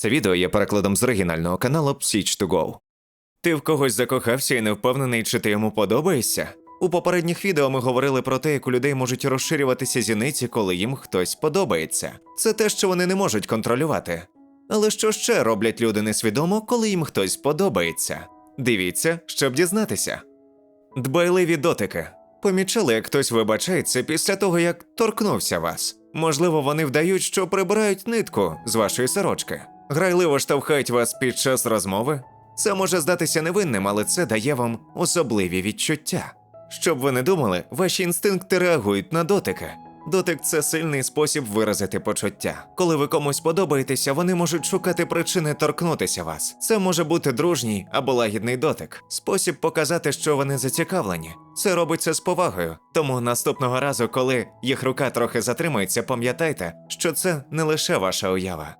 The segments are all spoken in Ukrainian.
Це відео є перекладом з оригінального каналу Psych2Go. Ти в когось закохався і не впевнений, чи ти йому подобаєшся? У попередніх відео ми говорили про те, як у людей можуть розширюватися зіниці, коли їм хтось подобається. Це те, що вони не можуть контролювати. Але що ще роблять люди несвідомо, коли їм хтось подобається? Дивіться, щоб дізнатися. Дбайливі дотики. Помічали, як хтось вибачається після того, як торкнувся вас. Можливо, вони вдають, що прибирають нитку з вашої сорочки. Грайливо штовхають вас під час розмови. Це може здатися невинним, але це дає вам особливі відчуття. Щоб ви не думали, ваші інстинкти реагують на дотики. Дотик це сильний спосіб виразити почуття. Коли ви комусь подобаєтеся, вони можуть шукати причини торкнутися вас. Це може бути дружній або лагідний дотик, спосіб показати, що вони зацікавлені. Це робиться з повагою. Тому наступного разу, коли їх рука трохи затримається, пам'ятайте, що це не лише ваша уява.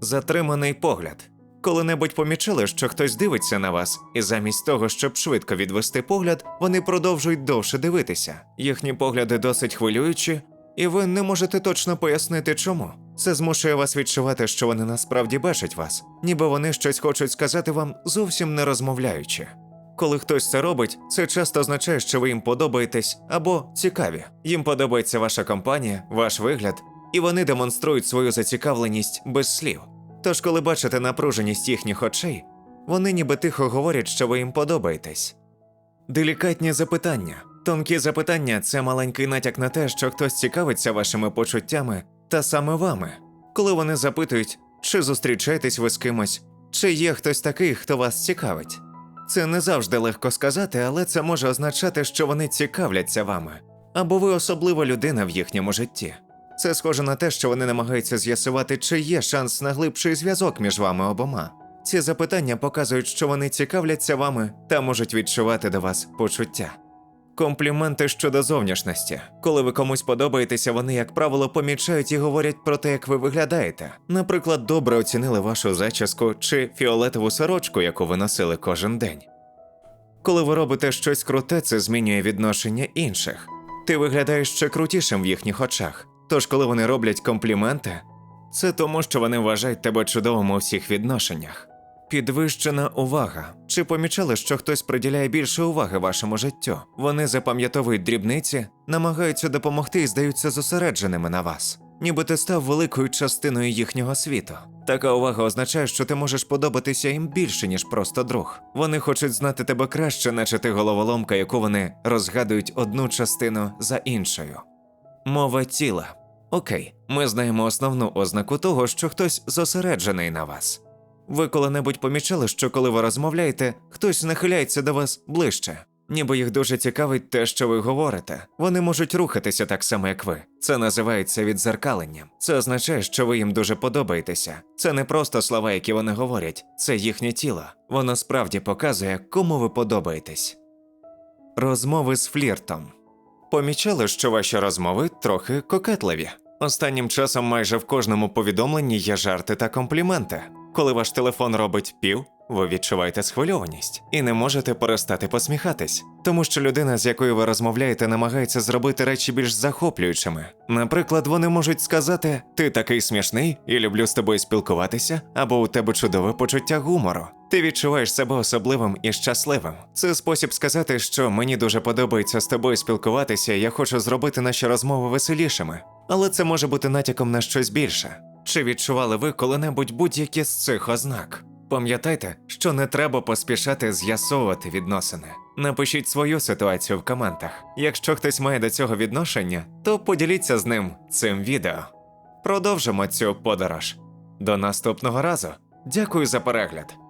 Затриманий погляд. Коли-небудь помічали, що хтось дивиться на вас, і замість того, щоб швидко відвести погляд, вони продовжують довше дивитися. Їхні погляди досить хвилюючі, і ви не можете точно пояснити, чому. Це змушує вас відчувати, що вони насправді бачать вас, ніби вони щось хочуть сказати вам, зовсім не розмовляючи. Коли хтось це робить, це часто означає, що ви їм подобаєтесь або цікаві. Їм подобається ваша компанія, ваш вигляд, і вони демонструють свою зацікавленість без слів. Тож, коли бачите напруженість їхніх очей, вони ніби тихо говорять, що ви їм подобаєтесь. Делікатні запитання. Тонкі запитання це маленький натяк на те, що хтось цікавиться вашими почуттями та саме вами. Коли вони запитують, чи зустрічаєтесь ви з кимось, чи є хтось такий, хто вас цікавить. Це не завжди легко сказати, але це може означати, що вони цікавляться вами, або ви особлива людина в їхньому житті. Це схоже на те, що вони намагаються з'ясувати, чи є шанс на глибший зв'язок між вами обома. Ці запитання показують, що вони цікавляться вами та можуть відчувати до вас почуття. Компліменти щодо зовнішності. Коли ви комусь подобаєтеся, вони, як правило, помічають і говорять про те, як ви виглядаєте. Наприклад, добре оцінили вашу зачіску чи фіолетову сорочку, яку ви носили кожен день. Коли ви робите щось круте, це змінює відношення інших. Ти виглядаєш ще крутішим в їхніх очах. Тож, коли вони роблять компліменти, це тому, що вони вважають тебе чудовим у всіх відношеннях. Підвищена увага. Чи помічали, що хтось приділяє більше уваги вашому життю? Вони запам'ятовують дрібниці, намагаються допомогти і здаються зосередженими на вас, ніби ти став великою частиною їхнього світу. Така увага означає, що ти можеш подобатися їм більше, ніж просто друг. Вони хочуть знати тебе краще, наче ти головоломка, яку вони розгадують одну частину за іншою. Мова тіла. Окей, ми знаємо основну ознаку того, що хтось зосереджений на вас. Ви коли-небудь помічали, що коли ви розмовляєте, хтось нахиляється до вас ближче, ніби їх дуже цікавить те, що ви говорите. Вони можуть рухатися так само, як ви. Це називається відзеркаленням. Це означає, що ви їм дуже подобаєтеся. Це не просто слова, які вони говорять, це їхнє тіло. Воно справді показує, кому ви подобаєтесь. Розмови з фліртом. Помічали, що ваші розмови трохи кокетливі. Останнім часом майже в кожному повідомленні є жарти та компліменти. Коли ваш телефон робить пів, ви відчуваєте схвильованість і не можете перестати посміхатись, тому що людина, з якою ви розмовляєте, намагається зробити речі більш захоплюючими. Наприклад, вони можуть сказати: Ти такий смішний і люблю з тобою спілкуватися, або у тебе чудове почуття гумору. Ти відчуваєш себе особливим і щасливим. Це спосіб сказати, що мені дуже подобається з тобою спілкуватися, я хочу зробити наші розмови веселішими. Але це може бути натяком на щось більше. Чи відчували ви коли-небудь будь-які з цих ознак? Пам'ятайте, що не треба поспішати з'ясовувати відносини. Напишіть свою ситуацію в коментах. Якщо хтось має до цього відношення, то поділіться з ним цим відео. Продовжимо цю подорож. До наступного разу. Дякую за перегляд.